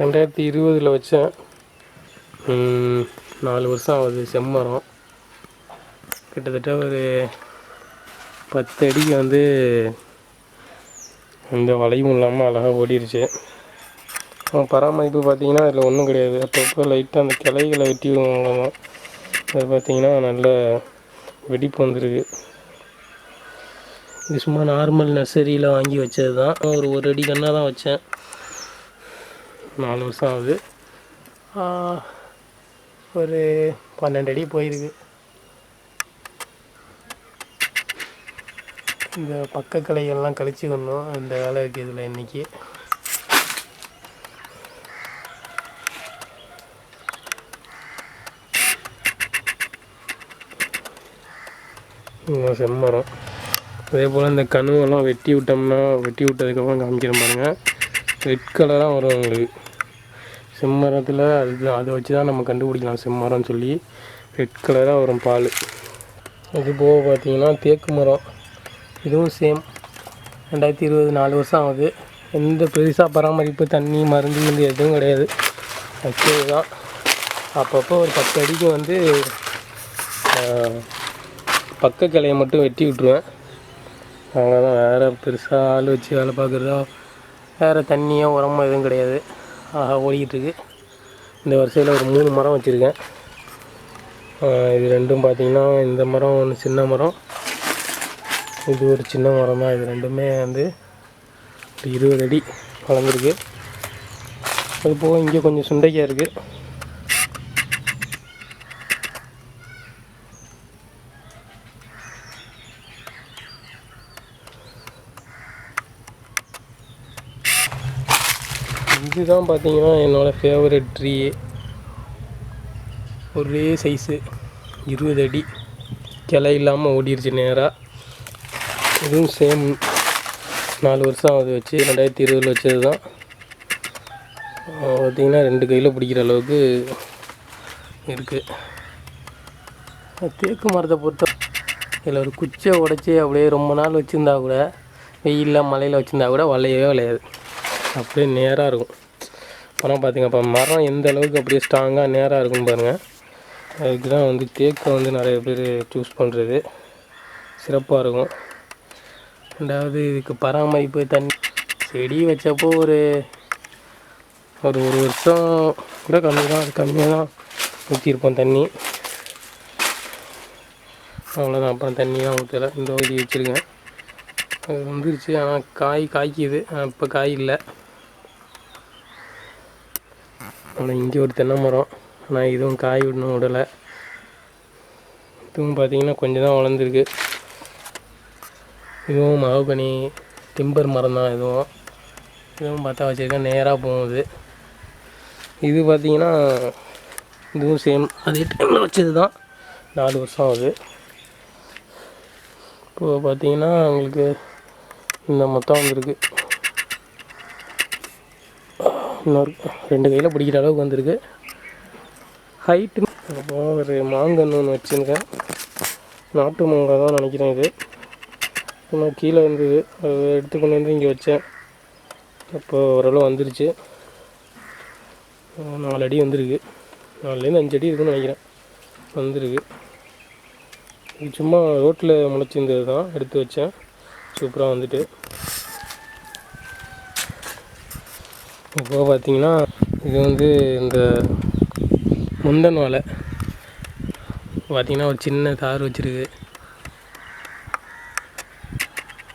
ரெண்டாயிரத்தி இருபதில் வச்சேன். நாலு வருஷம் ஆகுது செம்மரம். கிட்டத்தட்ட ஒரு பத்து அடிக்கு வந்து எந்த வளைவும் இல்லாமல் அழகாக ஓடிடுச்சு அப்புறம் பராமரிப்பு பார்த்தீங்கன்னா அதில் ஒன்றும் கிடையாது. அப்பப்போ லைட்டாக அந்த கிளைகளை வெட்டி தான் அது பார்த்தீங்கன்னா நல்ல வெடிப்பு வந்துருக்கு. இது சும்மா நார்மல் நர்சரியில் வாங்கி வச்சது தான் ஒரு ஒரு அடி கண்ணாக தான் வச்சேன். நாலு வருஷம் ஆகுது. ஒரு பன்னெண்டு அடி போயிருக்கு. இந்த பக்க கிளைகள்லாம் கழிச்சுக்கணும். அந்த வேலை இருக்குது இதில் இன்றைக்கி செம்மரம். அதே போல் இந்த கனவெல்லாம் வெட்டி விட்டோம்னா வெட்டி விட்டதுக்கப்புறம் காமிக்கிறேன் பாருங்கள் ரெட் கலராக வரும் உங்களுக்கு. செம்மரத்தில் அது அதை வச்சு தான் நம்ம கண்டுபிடிக்கலாம் செம்மரம்னு சொல்லி. ரெட் கலராக வரும் பால். இது போக பார்த்தீங்கன்னா தேக்கு மரம். இதுவும் சேம் ரெண்டாயிரத்தி இருபது நாலு வருஷம் ஆகுது. எந்த பெருசாக பராமரிப்பு தண்ணி மருந்து இது எதுவும் கிடையாது. வச்சது தான் அப்பப்போ ஒரு பத்து அடிக்கு வந்து பக்க கிளையை மட்டும் வெட்டி விட்ருவேன் அவ்வளோதான் வேறு பெருசாக ஆள் வச்சு வேலை பார்க்குறதோ வேறு தண்ணியோ உரமோ எதுவும் கிடையாது. ஆஹா ஓடிக்கிட்டு இந்த வரிசையில் ஒரு மூணு மரம் வச்சுருக்கேன். இது ரெண்டும் பார்த்தீங்கன்னா இந்த மரம் ஒன்று சின்ன மரம். இது ஒரு சின்ன மரம் தான். இது ரெண்டுமே வந்து ஒரு இருபது அடி வளர்ந்துருக்கு. அது போக இங்கே கொஞ்சம் சுண்டைக்காய் இருக்குது இதுதான் பார்த்தீங்கன்னா என்னோடய ஃபேவரட் ட்ரீயே ஒரே சைஸு இருபது அடி. கிளை இல்லாமல் ஓடிடுச்சு நேராக இதுவும் சேம் நாலு வருஷம் அது வச்சு. ரெண்டாயிரத்தி இருபதில் வச்சது தான் பார்த்திங்கன்னா ரெண்டு கையில் பிடிக்கிற அளவுக்கு இருக்குது தேக்கு மரத்தை பொறுத்த இதில் ஒரு குச்சியை உடச்சி அப்படியே ரொம்ப நாள் வச்சுருந்தா கூட வெயிலில் மழையில் வச்சுருந்தா கூட வளையவே வளையாது. அப்படியே நேராக இருக்கும். அப்புறம் பார்த்திங்க அப்போ மரம் எந்த அளவுக்கு அப்படியே ஸ்ட்ராங்காக நேராக இருக்குன்னு பாருங்கள் அதுக்கு தான் வந்து தேக்கை வந்து நிறைய பேர் சூஸ் பண்ணுறது சிறப்பாக இருக்கும். ரெண்டாவது இதுக்கு பராமரிப்பு தண்ணி செடி வச்சப்போ ஒரு ஒரு ஒரு வருஷம் கூட கம்மி தான் அது கம்மியாக தான் ஊற்றிருப்போம் தண்ணி. அவ்வளோதான் அப்புறம் தண்ணியெலாம் ஊற்றலை இந்த வகை வச்சுருக்கேன். அது வந்துருச்சு. ஆனால் காய் காய்க்குது. ஆனால் இப்போ காய் இல்லை. ஆனால் இங்கே ஒரு தென்னை மரம். ஆனால் இதுவும் காய் விடணும் விடலை இதுவும் பார்த்தீங்கன்னா கொஞ்சம் தான் வளர்ந்துருக்கு. இதுவும் மகபனி டிம்பர் மரம் தான் இதுவும். இதுவும் பார்த்தா வச்சுருக்கேன் நேராக போகுது. இது பார்த்தீங்கன்னா இதுவும் சேம் அதே டைமில் வச்சது தான் நாலு வருஷம் ஆகுது. இப்போது பார்த்திங்கன்னா உங்களுக்கு இந்த மொத்தம் வந்திருக்கு. இன்னொரு ரெண்டு கையில் பிடிக்கிற அளவுக்கு வந்திருக்கு. ஹைட்டு அப்புறம் ஒரு மாங்கன்று ஒன்று வச்சுருக்கேன். நாட்டு மாங்காய் தான் நினைக்கிறேன் இது. இன்னும் கீழே இருந்தது அது எடுத்து கொண்டு வந்து இங்கே வச்சேன். அப்போ ஓரளவு வந்துருச்சு. நாலு அடி வந்திருக்கு. நாலுலேருந்து அஞ்சு அடி இருக்குன்னு நினைக்கிறேன். வந்திருக்கு. இது சும்மா ரோட்டில் முளைச்சிருந்தது தான். எடுத்து வச்சேன். சூப்பராக வந்துட்டு. இப்போ பார்த்திங்கன்னா இது வந்து இந்த முந்தன் வலை. பார்த்திங்கன்னா ஒரு சின்ன தார் வச்சுருக்கு.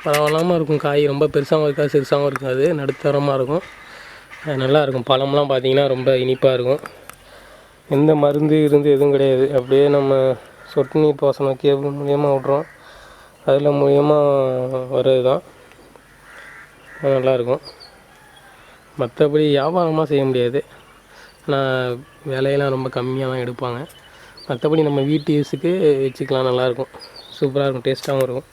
பரவாயில்லாமல் இருக்கும் காய். ரொம்ப பெருசாகவும் இருக்காது சிறுசாகவும் இருக்காது. நடுத்தரமாக இருக்கும். அது பழம்லாம் பார்த்திங்கன்னா ரொம்ப இனிப்பாக இருக்கும். எந்த மருந்து இருந்து எதுவும் கிடையாது. அப்படியே நம்ம சொட்டு நீர் பாசனம் கேபிள் மூலியமாக விட்றோம். அதில் மூலியமாக வர்றது தான் நல்லாயிருக்கும் மற்றபடி வியாபாரமாக செய்ய முடியாது. ஆனால் விலையெல்லாம் ரொம்ப கம்மியாக தான் எடுப்பாங்க. மற்றபடி நம்ம வீட்டு யூஸுக்கு வச்சுக்கலாம் நல்லாயிருக்கும். சூப்பராக இருக்கும் டேஸ்ட்டாகவும் இருக்கும்.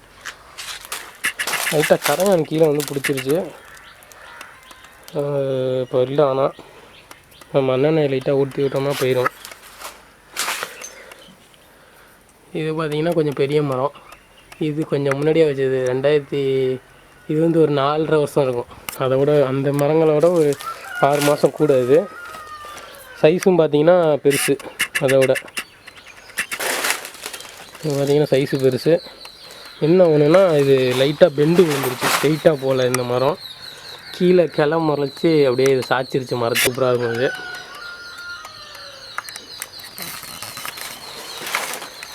லைட்டாக கரையான் கீழே வந்து பிடிச்சிருச்சு. இப்போ இல்லை ஆனால் நம்ம மண்ணெண்ணெய் லைட்டாக ஊற்றி விட்டோம்னா போயிடும் இது பார்த்தீங்கன்னா கொஞ்சம் பெரிய மரம். இது கொஞ்சம் முன்னாடியே வச்சது ரெண்டாயிரத்தி இது வந்து ஒரு நாலரை வருஷம் இருக்கும். அதை விட அந்த மரங்களோட ஒரு ஆறு மாதம் கூட இது. சைஸும் பார்த்தீங்கன்னா பெருசு. அதை விட. பார்த்தீங்கன்னா சைஸு பெருசு. என்ன ஒன்றுனா இது லைட்டாக பெண்டு விழுந்துருச்சு. ஸ்ட்ரைட்டாக போகல இந்த மரம். கீழே கிளை முறைச்சி அப்படியே இது சாய்ச்சிருச்சு. மரம் சூப்பராக இருக்கும் இது.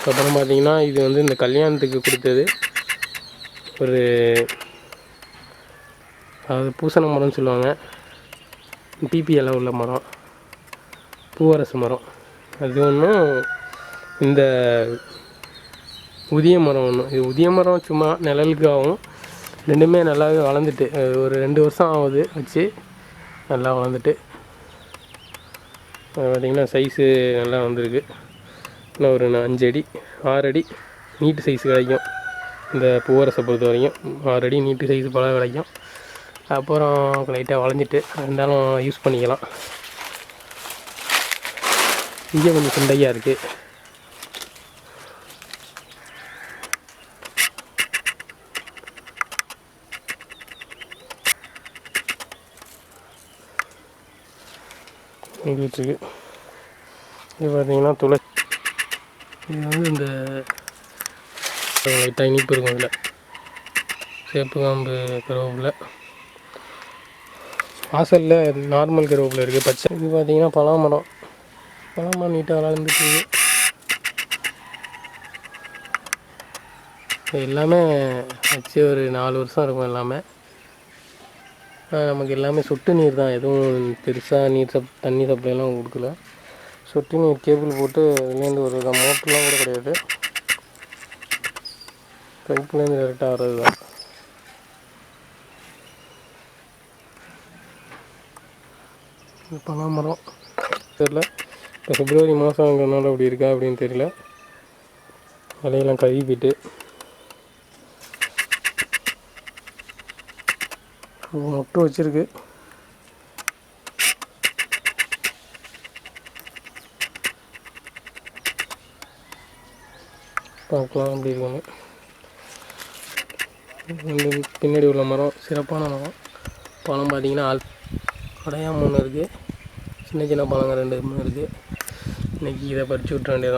அப்புறம் பார்த்தீங்கன்னா இது வந்து இந்த கல்யாணத்துக்கு கொடுத்தது. ஒரு அது பூசண மரம்னு சொல்லுவாங்க. பிபிஎல்லாம் உள்ள மரம். பூவரசு மரம். அது ஒன்றும் இந்த உதிய மரம் ஒன்று இது உதிய மரம் சும்மா நிழலுக்கு ஆகும் ரெண்டுமே நல்லாவே வளர்ந்துட்டு ஒரு ரெண்டு வருஷம் ஆகுது வச்சு நல்லா வளர்ந்துட்டு. அது பார்த்திங்கன்னா சைஸு நல்லா வந்திருக்கு. இன்னும் ஒரு அஞ்சு அடி ஆறு அடி நீட்டு சைஸ் கிடைக்கும். இந்த பூவரசை பொறுத்த வரைக்கும் ஆறு அடி நீட்டு சைஸ் பழம் கிடைக்கும். அப்புறம் லைட்டாக வளைஞ்சிட்டு இருந்தாலும் யூஸ் பண்ணிக்கலாம். இங்கே கொஞ்சம் சுண்டையாக இருக்குது இருக்கு. இது பார்த்தீங்கன்னா துளசி. இது வந்து இந்த லைட்டாக இனிப்பு இருக்கும் இதில் சேப்பு காம்பு கருவேப்பிலை. வாசலில் நார்மல் கருவேப்பில் இருக்குது பச்சை. இது பார்த்தீங்கன்னா பலாமரம். பலாமரம் நீட்டாக வளர்ந்துட்டு இருக்குது எல்லாமே வச்சு ஒரு நாலு வருஷம் இருக்கும் எல்லாமே. நமக்கு எல்லாமே சொட்டு நீர் தான். எதுவும் பெருசாக நீர் சப் தண்ணி சப்ளைலாம் கொடுக்கல. சொட்டு நீர் கேபிள் போட்டு இதுலேருந்து ஒரு மோட்டர்லாம் கூட கிடையாது. பைப்லேருந்து டேரெக்டாக வர்றது தான் இது பலாமரம் தெரில இப்போ பிப்ரவரி மாதங்கிறனால அப்படி இருக்கா அப்படின்னு தெரியல. இலையெல்லாம் கழுவி போயிட்டு. மொட்டை வச்சிருக்கு. பார்க்கலாம் அப்படி இருக்குன்னு. பின்னாடி உள்ள மரம் சிறப்பான மரம். பழம் பார்த்தீங்கன்னா ஆல் அடையா மூணு இருக்குது சின்ன சின்ன பழங்க ரெண்டு மூணு இருக்குது இன்றைக்கி இதை பறித்து விட்ற வேண்டியதான்